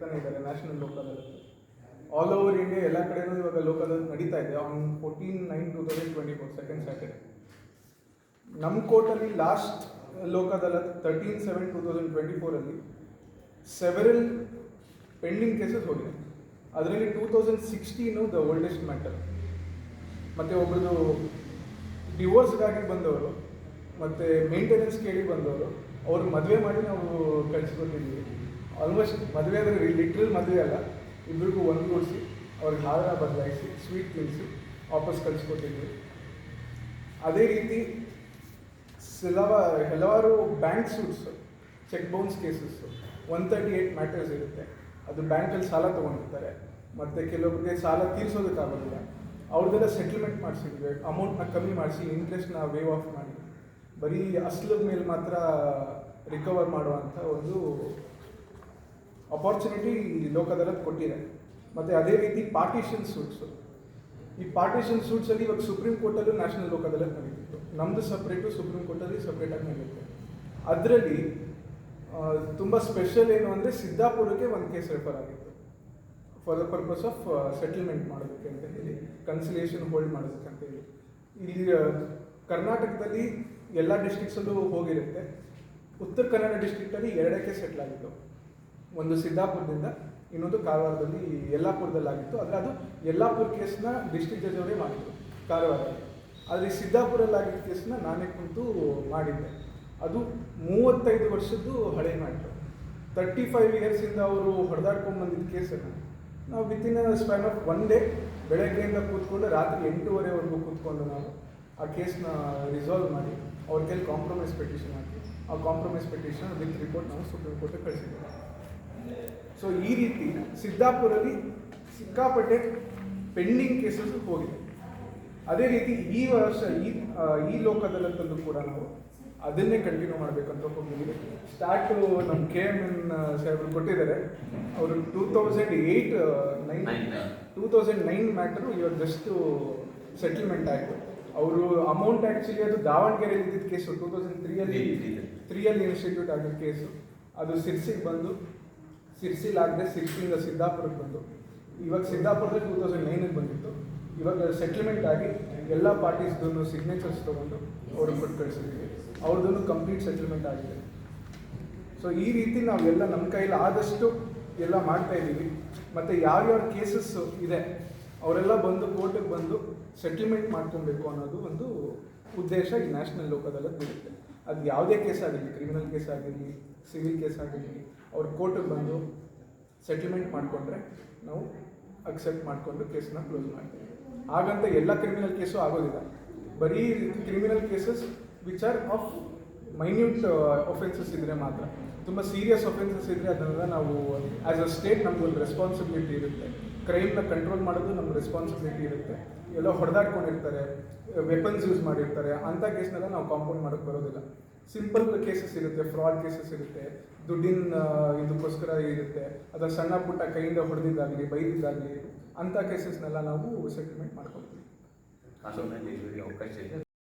ಇದ್ದಾರೆ national local all over India ಎಲ್ಲ ಕಡೆನೂ ಇವಾಗ ಲೋಕಲ್ ನಡೀತಾ ಇದೆ. On fourteen nine two thousand twenty four second Saturday ನಮ್ಮ ಕೋರ್ಟಲ್ಲಿ last local adalat thirteen seven two thousand twenty ಫೋರಲ್ಲಿ several pending cases ಹೋಗಿದೆ. ಅದರಲ್ಲಿ two thousand sixteen the oldest matter ಮತ್ತು ಒಬ್ಬರದು ಡಿವೋರ್ಸ್ಗಾಗಿ ಬಂದವರು, ಮತ್ತು ಮೇಂಟೆನೆನ್ಸ್ ಕೇಳಿ ಬಂದವರು, ಅವ್ರು ಮದುವೆ ಮಾಡಿ ನಾವು ಕಳಿಸ್ಕೊಟ್ಟಿದ್ವಿ ಆಲ್ಮೋಸ್ಟ್ ಮದುವೆ ಅಂದರೆ ಲಿಟ್ರಲ್ ಮದುವೆ ಅಲ್ಲ. ಇಬ್ಬರಿಗೂ ಒಂದುಗೂಡಿಸಿ ಅವ್ರಿಗೆ ಹಾರ ಬದಲಾಯಿಸಿ ಸ್ವೀಟ್ ತಿನ್ನಿಸಿ ವಾಪಸ್ ಕಳಿಸ್ಕೊಟ್ಟಿದ್ವಿ ಅದೇ ರೀತಿ ಸಿಲವ ಹಲವಾರು bank suits cheque bounce cases one thirty eight matters ಇರುತ್ತೆ. ಅದು ಬ್ಯಾಂಕಲ್ಲಿ ಸಾಲ ತೊಗೊಂಡಿರ್ತಾರೆ. ಮತ್ತು ಕೆಲವೊಬ್ಬರಿಗೆ ಸಾಲ ತೀರಿಸೋದಕ್ಕಾಗೋದಿಲ್ಲ ಅವ್ರದ್ದೆಲ್ಲ ಸೆಟಲ್ಮೆಂಟ್ ಮಾಡಿಸಿದ್ವಿ. ಅಮೌಂಟ್ನ ಕಮ್ಮಿ ಮಾಡಿಸಿ ಇಂಟ್ರೆಸ್ಟ್ನ ವೇವ್ ಆಫ್ ಮಾಡಿ. ಬರೀ ಅಸ್ಲದ ಮೇಲೆ ಮಾತ್ರ ರಿಕವರ್ ಮಾಡುವಂಥ ಒಂದು ಅಪಾರ್ಚುನಿಟಿ ಈ ಲೋಕದಲ್ಲ ಕೊಟ್ಟಿದೆ. ಮತ್ತು ಅದೇ ರೀತಿ ಪಾರ್ಟಿಷನ್ ಸೂಟ್ಸು ಈ ಪಾರ್ಟಿಷನ್ ಸೂಟ್ಸಲ್ಲಿ ಇವಾಗ ಸುಪ್ರೀಂ ಕೋರ್ಟಲ್ಲೂ ನ್ಯಾಷನಲ್ ಲೋಕ್ ಅದಾಲತ್ ನಡೀತಿತ್ತು. ನಮ್ಮದು ಸಪ್ರೇಟು ಸುಪ್ರೀಂ ಕೋರ್ಟಲ್ಲಿ ಸಪ್ರೇಟಾಗಿ ನಡೆಯುತ್ತೆ ಅದರಲ್ಲಿ ತುಂಬ ಸ್ಪೆಷಲ್ ಏನು ಅಂದರೆ ಸಿದ್ದಾಪುರಕ್ಕೆ ಒಂದು ಕೇಸ್ ರೆಫರ್ ಆಗಿತ್ತು. For the purpose of settlement ಮಾಡೋದಕ್ಕೆ ಅಂತ ಹೇಳಿ ಕನ್ಸಿಲೇಷನ್ ಹೋಲ್ಡ್ ಮಾಡೋದಕ್ಕೆ ಅಂತ ಹೇಳಿ. ಇಲ್ಲಿ ಕರ್ನಾಟಕದಲ್ಲಿ ಎಲ್ಲ ಡಿಸ್ಟಿಕ್ಸಲ್ಲೂ ಹೋಗಿರುತ್ತೆ. ಉತ್ತರ ಕನ್ನಡ ಡಿಸ್ಟ್ರಿಕ್ಟಲ್ಲಿ ಎರಡಕ್ಕೆ ಸೆಟ್ಲ್ ಆಗಿತ್ತು. ಒಂದು ಸಿದ್ದಾಪುರದಿಂದ ಇನ್ನೊಂದು ಕಾರವಾರದಲ್ಲಿ ಯಲ್ಲಾಪುರದಲ್ಲಾಗಿತ್ತು. ಆದರೆ ಅದು ಯಲ್ಲಾಪುರ ಕೇಸ್ನ ಡಿಸ್ಟ್ರಿಕ್ಟ್ ಜಡ್ಜ್ ಅವರೇ ಮಾಡಿದ್ರು ಕಾರವಾರದಲ್ಲಿ ಆದರೆ ಸಿದ್ದಾಪುರಲ್ಲಾಗಿದ್ದ ಕೇಸನ್ನ ನಾನೇ ಕುಂತು ಮಾಡಿದ್ದೆ. ಅದು ಮೂವತ್ತೈದು ವರ್ಷದ್ದು ಹಳೆ ಮ್ಯಾಟ್ರು. ತರ್ಟಿ ಫೈವ್ ಇಯರ್ಸಿಂದ ಅವರು ಹೊಡೆದಾಡ್ಕೊಂಡು ಬಂದಿದ್ದ ಕೇಸನ್ನು ನಾವು within span of one day ಬೆಳಗ್ಗೆಯಿಂದ ಕೂತ್ಕೊಂಡು ರಾತ್ರಿ ಎಂಟೂವರೆವರೆಗೂ ಕೂತ್ಕೊಂಡು ನಾವು ಆ ಕೇಸನ್ನ ರಿಸಾಲ್ವ್ ಮಾಡಿ ಅವ್ರ ಕೈಲಿ ಕಾಂಪ್ರಮೈಸ್ ಪೆಟಿಷನ್ ಹಾಕಿ ಆ ಕಾಂಪ್ರಮೈಸ್ ಪೆಟಿಷನ್ ವಿತ್ ರಿಪೋರ್ಟ್ ನಾವು ಸುಪ್ರೀಂ ಕೋರ್ಟಿಗೆ ಕಳಿಸಿದ್ದೇವೆ ಸೊ ಈ ರೀತಿ ಸಿದ್ದಾಪುರಲ್ಲಿ ಸಿಕ್ಕಾಪಟ್ಟೆ ಪೆಂಡಿಂಗ್ ಕೇಸಸ್ ಹೋಗಿದೆ. ಅದೇ ರೀತಿ ಈ ವರ್ಷ ಈ ಈ ಲೋಕದಲ್ಲಂತಂದು ಕೂಡ ನಾವು ಅದನ್ನೇ ಕಂಟಿನ್ಯೂ ಮಾಡಬೇಕಂತ ಹೋಗಿದ್ದೀವಿ ಸ್ಟಾರ್ಟು ನಮ್ಮ ಕೆ ಎಂ ಎನ್ ಸಾಹೇಬರು ಕೊಟ್ಟಿದ್ದಾರೆ. ಅವರು two thousand eight nine. Two thousand nine matter ಇವಾಗ ಜಸ್ಟು ಸೆಟಲ್ಮೆಂಟ್ ಆಯಿತು. ಅವರು ಅಮೌಂಟ್ ಆ್ಯಕ್ಚುಲಿ ಅದು ದಾವಣಗೆರೆಯಲ್ಲಿ ಇದ್ದಿದ್ದ ಕೇಸು ಟೂ ತೌಸಂಡ್ ತ್ರೀಯಲ್ಲಿ. ತ್ರೀಯಲ್ಲಿ ಇನ್ಸ್ಟಿಟ್ಯೂಟ್ ಆಗಿದ್ದ ಕೇಸು ಅದು ಸಿರ್ಸಿಗೆ ಬಂದು ಸಿರ್ಸಿಲಾಗದೆ ಸಿರ್ಸಿಯಿಂದ ಸಿದ್ದಾಪುರಕ್ಕೆ ಬಂದು ಇವಾಗ ಸಿದ್ದಾಪುರದಲ್ಲಿ ಟೂ ತೌಸಂಡ್ ನೈನಿಗೆ ಬಂದಿತ್ತು. ಇವಾಗ ಸೆಟ್ಲ್ಮೆಂಟ್ ಆಗಿ ಎಲ್ಲ ಪಾರ್ಟೀಸ್ದು ಸಿಗ್ನೇಚರ್ಸ್ ತೊಗೊಂಡು ಅವ್ರಿಗೆ ಕೊಟ್ಟು ಕಳಿಸಿದ್ದೀವಿ. ಅವ್ರದ್ದು ಕಂಪ್ಲೀಟ್ ಸೆಟ್ಲ್ಮೆಂಟ್ ಆಗಿದೆ. ಸೊ ಈ ರೀತಿ ನಾವೆಲ್ಲ ನಮ್ಮ ಕೈಯಲ್ಲಿ ಆದಷ್ಟು ಎಲ್ಲ ಮಾಡ್ತಾ ಇದ್ದೀವಿ. ಮತ್ತು ಯಾವ್ಯಾವ ಕೇಸಸ್ ಇದೆ, ಅವರೆಲ್ಲ ಬಂದು ಕೋರ್ಟಿಗೆ ಬಂದು ಸೆಟ್ಲ್ಮೆಂಟ್ ಮಾಡ್ಕೊಬೇಕು ಅನ್ನೋದು ಒಂದು ಉದ್ದೇಶ ಈ ನ್ಯಾಷನಲ್ ಲೋಕದಲ್ಲಿ ಬೀಳುತ್ತೆ ಅದು ಯಾವುದೇ ಕೇಸ್ ಆಗಿರಲಿ ಕ್ರಿಮಿನಲ್ ಕೇಸ್ ಆಗಿರಲಿ ಸಿವಿಲ್ ಕೇಸ್ ಆಗಿರಲಿ, ಅವ್ರ ಕೋರ್ಟಿಗೆ ಬಂದು ಸೆಟಲ್ಮೆಂಟ್ ಮಾಡಿಕೊಂಡ್ರೆ ನಾವು ಅಕ್ಸೆಪ್ಟ್ ಮಾಡಿಕೊಂಡು ಕೇಸನ್ನ ಕ್ಲೋಸ್ ಮಾಡ್ತೀವಿ. ಹಾಗಂತ ಎಲ್ಲ ಕ್ರಿಮಿನಲ್ ಕೇಸು ಆಗೋದಿಲ್ಲ. ಬರೀ criminal cases which are of minute offences ಇದ್ದರೆ ಮಾತ್ರ. ತುಂಬ ಸೀರಿಯಸ್ ಒಫೆನ್ಸಸ್ ಇದ್ದರೆ ಅದನ್ನೆಲ್ಲ ನಾವು ಆ್ಯಸ್ ಅ ಸ್ಟೇಟ್ ನಮಗೊಂದು ರೆಸ್ಪಾನ್ಸಿಬಿಲಿಟಿ ಇರುತ್ತೆ. ಕ್ರೈಮ್ನ ಕಂಟ್ರೋಲ್ ಮಾಡೋದು ನಮ್ಮ ರೆಸ್ಪಾನ್ಸಿಬಿಲಿಟಿ ಇರುತ್ತೆ. ಎಲ್ಲ ಹೊಡೆದಾಡ್ಕೊಂಡಿರ್ತಾರೆ ವೆಪನ್ಸ್ ಯೂಸ್ ಮಾಡಿರ್ತಾರೆ ಅಂಥ ಕೇಸ್ನೆಲ್ಲ ನಾವು ಕಾಂಪೌಂಡ್ ಮಾಡೋಕ್ಕೆ ಬರೋದಿಲ್ಲ. ಸಿಂಪಲ್ ಕೇಸಸ್ ಇರುತ್ತೆ ಫ್ರಾಡ್ ಕೇಸಸ್ ಇರುತ್ತೆ, ದುಡ್ಡಿನ ಇದಕ್ಕೋಸ್ಕರ ಇರುತ್ತೆ ಅದರ ಸಣ್ಣ ಪುಟ್ಟ ಕೈಯಿಂದ ಹೊಡೆದಿದ್ದಾಗಲಿ, ಬೈದಿದ್ದಾಗಲಿ ಅಂಥ ಕೇಸಸ್ನೆಲ್ಲ ನಾವು ಸೆಟಲ್ಮೆಂಟ್ ಮಾಡ್ಕೊಳ್ತೀವಿ. ಅವಕಾಶ ಇದೆ.